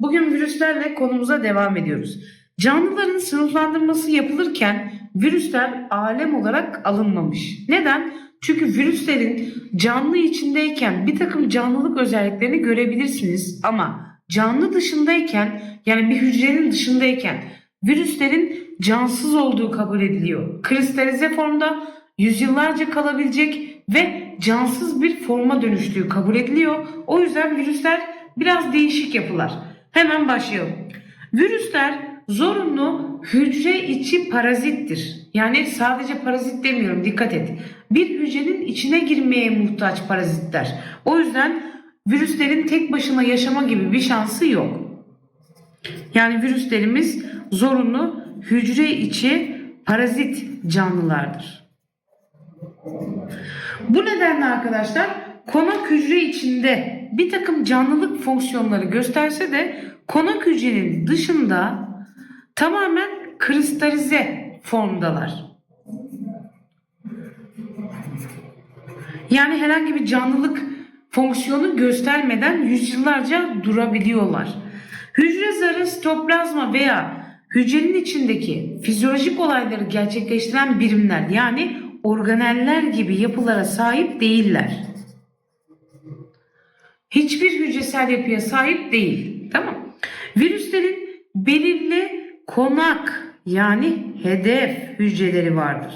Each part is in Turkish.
Bugün virüslerle konumuza devam ediyoruz. Canlıların sınıflandırması yapılırken virüsler alem olarak alınmamış. Neden? Çünkü virüslerin canlı içindeyken bir takım canlılık özelliklerini görebilirsiniz ama canlı dışındayken yani bir hücrenin dışındayken virüslerin cansız olduğu kabul ediliyor. Kristalize formda yüzyıllarca kalabilecek ve cansız bir forma dönüştüğü kabul ediliyor. O yüzden virüsler biraz değişik yapılar. Hemen başlayalım. Virüsler zorunlu hücre içi parazittir. Yani sadece parazit demiyorum dikkat et. Bir hücrenin içine girmeye muhtaç parazitler. O yüzden virüslerin tek başına yaşama gibi bir şansı yok. Yani virüslerimiz zorunlu hücre içi parazit canlılardır. Bu nedenle arkadaşlar konak hücre içinde bir takım canlılık fonksiyonları gösterse de konak hücrenin dışında tamamen kristalize formdalar. Yani herhangi bir canlılık fonksiyonu göstermeden yüzyıllarca durabiliyorlar. Hücre zarı, sitoplazma veya hücrenin içindeki fizyolojik olayları gerçekleştiren birimler yani organeller gibi yapılara sahip değiller. Hiçbir hücresel yapıya sahip değil. Tamam. Virüslerin belirli konak yani hedef hücreleri vardır.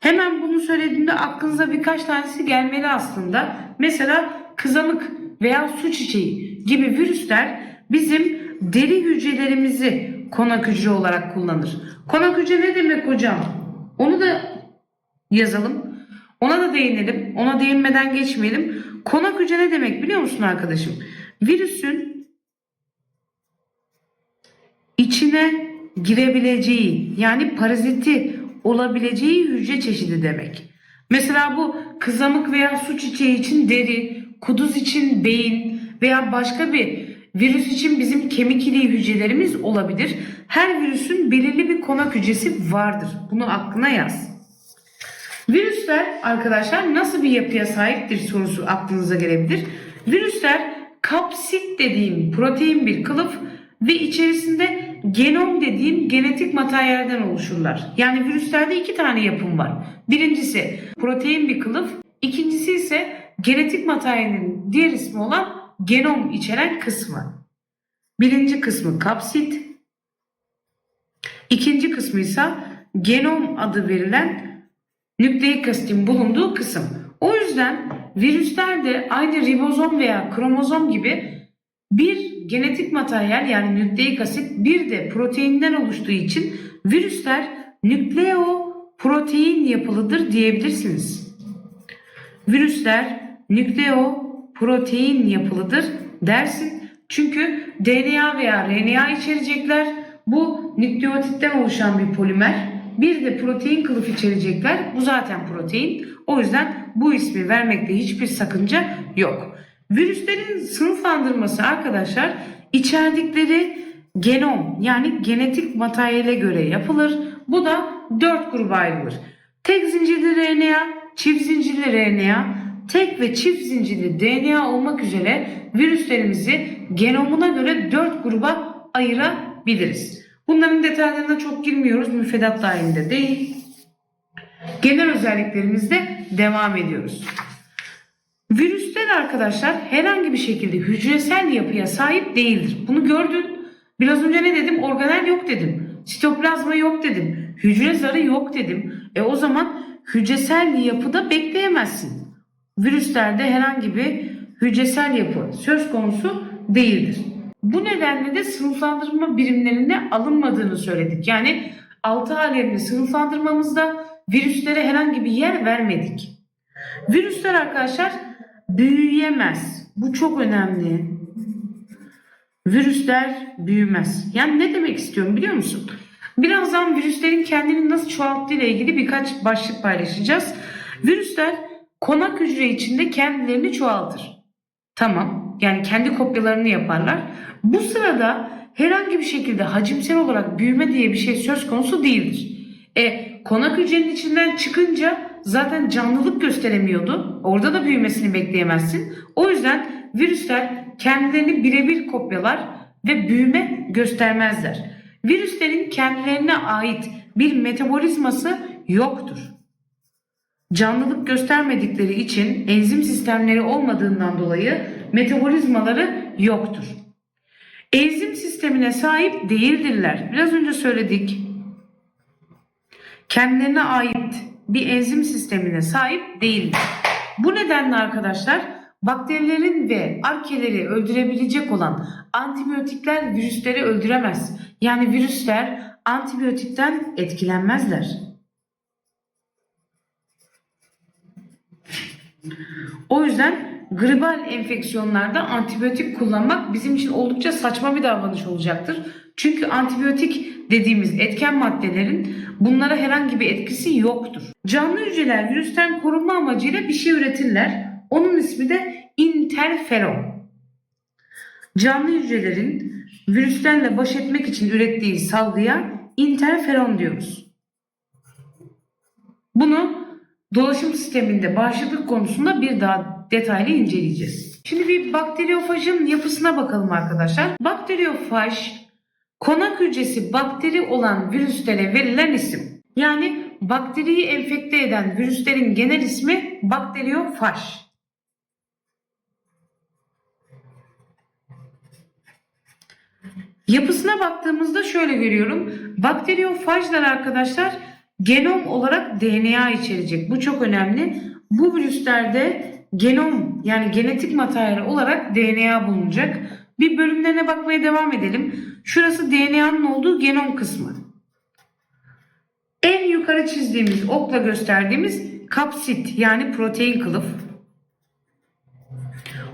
Hemen bunu söylediğimde aklınıza birkaç tanesi gelmeli aslında. Mesela kızamık veya su çiçeği gibi virüsler bizim deri hücrelerimizi konak hücre olarak kullanır. Konak hücre ne demek hocam? Onu da yazalım. Ona da değinelim. Ona değinmeden geçmeyelim. Konak hücre ne demek biliyor musun arkadaşım? Virüsün içine girebileceği yani paraziti olabileceği hücre çeşidi demek. Mesela bu kızamık veya su çiçeği için deri, kuduz için beyin veya başka bir virüs için bizim kemik iliği hücrelerimiz olabilir. Her virüsün belirli bir konak hücresi vardır. Bunu aklına yaz. Virüsler arkadaşlar nasıl bir yapıya sahiptir sorusu aklınıza gelebilir. Virüsler kapsit dediğim protein bir kılıf ve içerisinde genom dediğim genetik materyalden oluşurlar. Yani virüslerde iki tane yapım var. Birincisi protein bir kılıf, ikincisi ise genetik materyalin diğer ismi olan genom içeren kısmı. Birinci kısmı kapsit, ikinci kısmı ise genom adı verilen nükleik asitin bulunduğu kısım. O yüzden virüsler de aynı ribozom veya kromozom gibi bir genetik materyal yani nükleik asit bir de proteinden oluştuğu için virüsler nükleo protein yapılıdır diyebilirsiniz. Virüsler nükleo protein yapılıdır dersin. Çünkü DNA veya RNA içerecekler. Bu nükleotitten oluşan bir polimer. Bir de protein kılıf içerecekler. Bu zaten protein. O yüzden bu ismi vermekte hiçbir sakınca yok. Virüslerin sınıflandırması arkadaşlar içerdikleri genom yani genetik materyale göre yapılır. Bu da dört gruba ayrılır. Tek zincirli RNA, çift zincirli RNA, tek ve çift zincirli DNA olmak üzere virüslerimizi genomuna göre dört gruba ayırabiliriz. Bunların detaylarına çok girmiyoruz. Müfredat dahilinde değil. Genel özelliklerimizde devam ediyoruz. Virüsler arkadaşlar herhangi bir şekilde hücresel yapıya sahip değildir. Bunu gördün. Biraz önce ne dedim? Organel yok dedim. Sitoplazma yok dedim. Hücre zarı yok dedim. E o zaman hücresel yapıda bekleyemezsin. Virüslerde herhangi bir hücresel yapı söz konusu değildir. Bu nedenle de sınıflandırma birimlerinde alınmadığını söyledik. Yani altı alemli sınıflandırmamızda virüslere herhangi bir yer vermedik. Virüsler arkadaşlar büyüyemez. Bu çok önemli. Virüsler büyümez. Yani ne demek istiyorum biliyor musun? Birazdan virüslerin kendini nasıl çoğalttığı ile ilgili birkaç başlık paylaşacağız. Virüsler konak hücre içinde kendilerini çoğaltır. Tamam. Yani kendi kopyalarını yaparlar. Bu sırada herhangi bir şekilde hacimsel olarak büyüme diye bir şey söz konusu değildir. E konak hücrenin içinden çıkınca zaten canlılık gösteremiyordu. Orada da büyümesini bekleyemezsin. O yüzden virüsler kendilerini birebir kopyalar ve büyüme göstermezler. Virüslerin kendilerine ait bir metabolizması yoktur. Canlılık göstermedikleri için enzim sistemleri olmadığından dolayı metabolizmaları yoktur. Enzim sistemine sahip değildirler. Biraz önce söyledik. Kendilerine ait bir enzim sistemine sahip değiller. Bu nedenle arkadaşlar bakterilerin ve arkeleri öldürebilecek olan antibiyotikler virüsleri öldüremez. Yani virüsler antibiyotikten etkilenmezler. O yüzden gribal enfeksiyonlarda antibiyotik kullanmak bizim için oldukça saçma bir davranış olacaktır. Çünkü antibiyotik dediğimiz etken maddelerin bunlara herhangi bir etkisi yoktur. Canlı hücreler virüsten korunma amacıyla bir şey üretirler. Onun ismi de interferon. Canlı hücrelerin virüslerle baş etmek için ürettiği salgıya interferon diyoruz. Bunu dolaşım sisteminde bağışıklık konusunda bir daha detaylı inceleyeceğiz. Şimdi bir bakteriyofajın yapısına bakalım arkadaşlar. Bakteriyofaj konak hücresi bakteri olan virüslere verilen isim. Yani bakteriyi enfekte eden virüslerin genel ismi bakteriyofaj. Yapısına baktığımızda şöyle görüyorum. Bakteriyofajlar arkadaşlar genom olarak DNA içerecek. Bu çok önemli. Bu virüslerde genom yani genetik materyal olarak DNA bulunacak. Bir bölümlerine bakmaya devam edelim. Şurası DNA'nın olduğu genom kısmı. En yukarı çizdiğimiz okla gösterdiğimiz kapsit yani protein kılıf.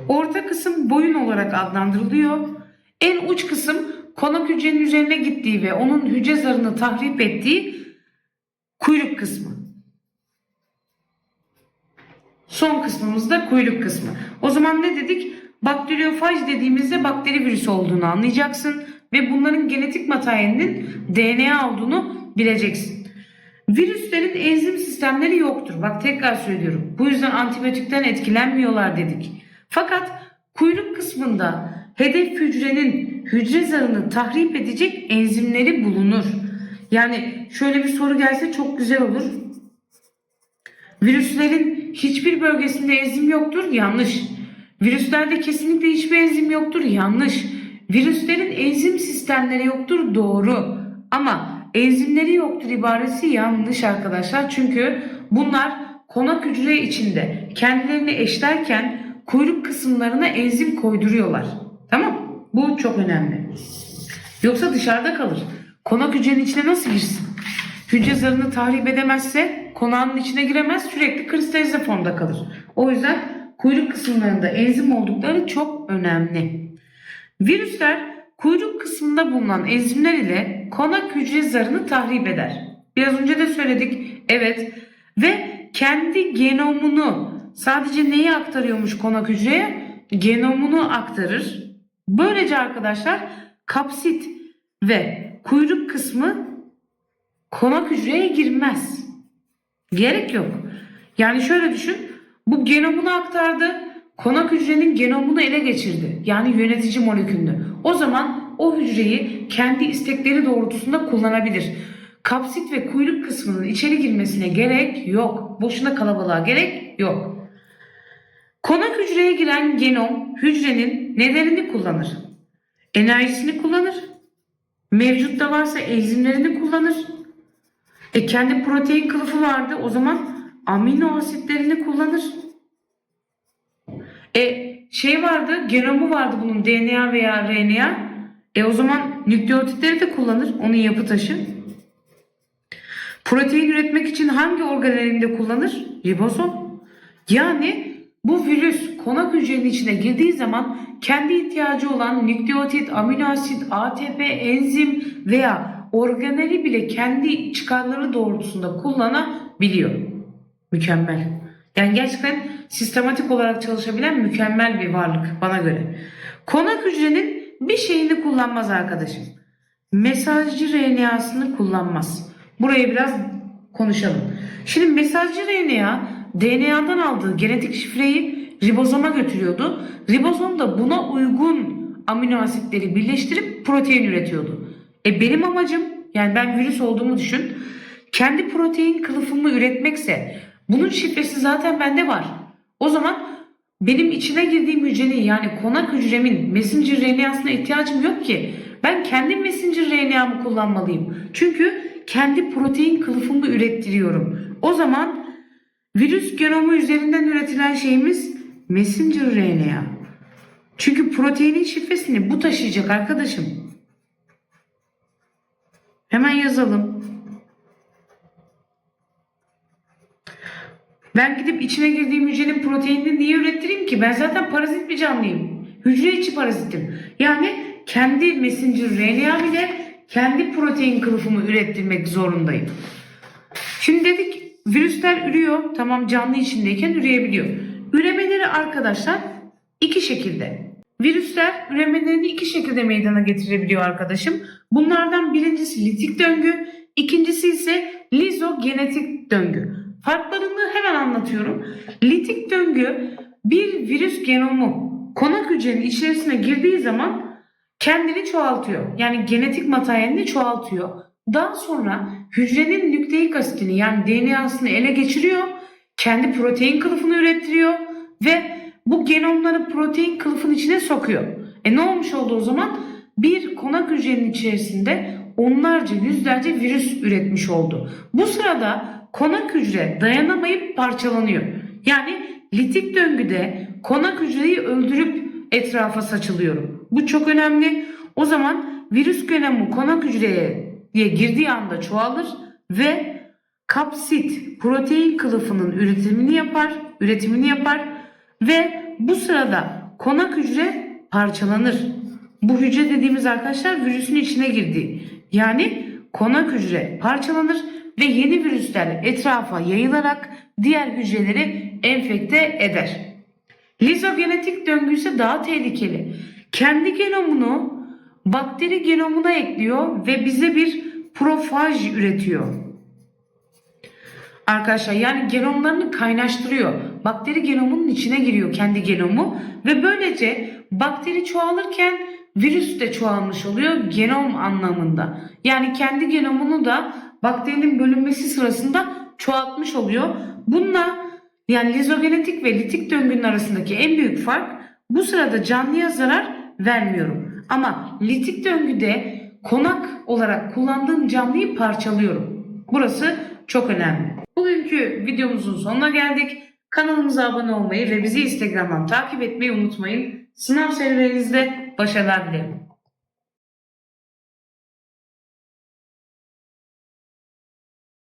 Orta kısım boyun olarak adlandırılıyor. En uç kısım konak hücrenin üzerine gittiği ve onun hücre zarını tahrip ettiği kuyruk kısmı. Son kısmımız da kuyruk kısmı. O zaman ne dedik? Bakteriyofaj dediğimizde bakteri virüsü olduğunu anlayacaksın ve bunların genetik materyalinin DNA olduğunu bileceksin. Virüslerin enzim sistemleri yoktur. Bak tekrar söylüyorum. Bu yüzden antibiyotikten etkilenmiyorlar dedik. Fakat kuyruk kısmında hedef hücrenin hücre zarını tahrip edecek enzimleri bulunur. Yani şöyle bir soru gelse çok güzel olur. Virüslerin hiçbir bölgesinde enzim yoktur. Yanlış. Virüslerde kesinlikle hiçbir enzim yoktur. Yanlış. Virüslerin enzim sistemleri yoktur. Doğru. Ama enzimleri yoktur ibaresi yanlış arkadaşlar. Çünkü bunlar konak hücre içinde kendilerini eşlerken kuyruk kısımlarına enzim koyduruyorlar. Tamam? Bu çok önemli. Yoksa dışarıda kalır. Konak hücrenin içine nasıl girsin? Hücre zarını tahrip edemezse konağın içine giremez sürekli kristalize formda kalır. O yüzden kuyruk kısımlarında enzim oldukları çok önemli. Virüsler kuyruk kısmında bulunan enzimler ile konak hücre zarını tahrip eder. Biraz önce de söyledik. Evet. Ve kendi genomunu sadece neyi aktarıyormuş konak hücreye? Genomunu aktarır. Böylece arkadaşlar kapsit ve kuyruk kısmı konak hücreye girmez. Gerek yok. Yani şöyle düşün. Bu genomunu aktardı. Konak hücrenin genomunu ele geçirdi. Yani yönetici molekülünü. O zaman o hücreyi kendi istekleri doğrultusunda kullanabilir. Kapsit ve kuyruk kısmının içeri girmesine gerek yok. Boşuna kalabalığa gerek yok. Konak hücreye giren genom hücrenin nelerini kullanır? Enerjisini kullanır. Mevcutta varsa enzimlerini kullanır. E kendi protein kılıfı vardı o zaman amino asitlerini kullanır. E şey vardı genomu vardı bunun DNA veya RNA. E o zaman nükleotitleri de kullanır onun yapı taşı. Protein üretmek için hangi organelinde kullanır? Ribozom. Yani bu virüs konak hücrenin içine girdiği zaman kendi ihtiyacı olan nükleotit, amino asit, ATP, enzim veya organeli bile kendi çıkarları doğrultusunda kullanabiliyor. Mükemmel. Yani gerçekten sistematik olarak çalışabilen mükemmel bir varlık bana göre. Konak hücrenin bir şeyini kullanmaz arkadaşım. Mesajcı RNA'sını kullanmaz. Burayı biraz konuşalım. Şimdi mesajcı RNA DNA'dan aldığı genetik şifreyi ribozoma götürüyordu. Ribozom da buna uygun amino asitleri birleştirip protein üretiyordu. E benim amacım yani ben virüs olduğumu düşün. Kendi protein kılıfımı üretmekse bunun şifresi zaten bende var. O zaman benim içine girdiğim hücrenin yani konak hücremin messenger RNA'sına ihtiyacım yok ki. Ben kendi messenger RNA'mı kullanmalıyım. Çünkü kendi protein kılıfımı ürettiriyorum. O zaman virüs genomu üzerinden üretilen şeyimiz messenger RNA. Çünkü proteinin şifresini bu taşıyacak arkadaşım. Hemen yazalım. Ben gidip içine girdiğim hücrenin proteinini niye ürettireyim ki? Ben zaten parazit bir canlıyım. Hücre içi parazitim. Yani kendi messenger RNA ile kendi protein kılıfımı ürettirmek zorundayım. Şimdi dedik virüsler ürüyor. Tamam canlı içindeyken üreyebiliyor. Üremeleri arkadaşlar iki şekilde. Virüsler üremelerini iki şekilde meydana getirebiliyor arkadaşım. Bunlardan birincisi litik döngü, ikincisi ise lizogenetik döngü. Farklarını hemen anlatıyorum. Litik döngü bir virüs genomu konak hücrenin içerisine girdiği zaman kendini çoğaltıyor. Yani genetik materyalini çoğaltıyor. Daha sonra hücrenin nükleik asitini yani DNA'sını ele geçiriyor. Kendi protein kılıfını ürettiriyor ve bu genomları protein kılıfın içine sokuyor. E ne olmuş oldu o zaman? Bir konak hücrenin içerisinde onlarca yüzlerce virüs üretmiş oldu. Bu sırada konak hücre dayanamayıp parçalanıyor. Yani litik döngüde konak hücreyi öldürüp etrafa saçılıyor. Bu çok önemli. O zaman virüs genomu konak hücreye girdiği anda çoğalır ve kapsit protein kılıfının üretimini yapar, üretimini yapar ve bu sırada konak hücre parçalanır. Bu hücre dediğimiz arkadaşlar virüsün içine girdi. Yani konak hücre parçalanır ve yeni virüsler etrafa yayılarak diğer hücreleri enfekte eder. Lizogenetik döngü ise daha tehlikeli. Kendi genomunu bakteri genomuna ekliyor ve bize bir profaj üretiyor. Arkadaşlar yani genomlarını kaynaştırıyor. Bakteri genomunun içine giriyor kendi genomu ve böylece bakteri çoğalırken virüs de çoğalmış oluyor genom anlamında. Yani kendi genomunu da bakterinin bölünmesi sırasında çoğaltmış oluyor. Bununla yani lizogenetik ve litik döngünün arasındaki en büyük fark bu sırada canlıya zarar vermiyorum. Ama litik döngüde konak olarak kullandığım canlıyı parçalıyorum. Burası çok önemli. Bugünkü videomuzun sonuna geldik. Kanalımıza abone olmayı ve bizi Instagram'dan takip etmeyi unutmayın. Sınav serilerinizde başarılar dilerim.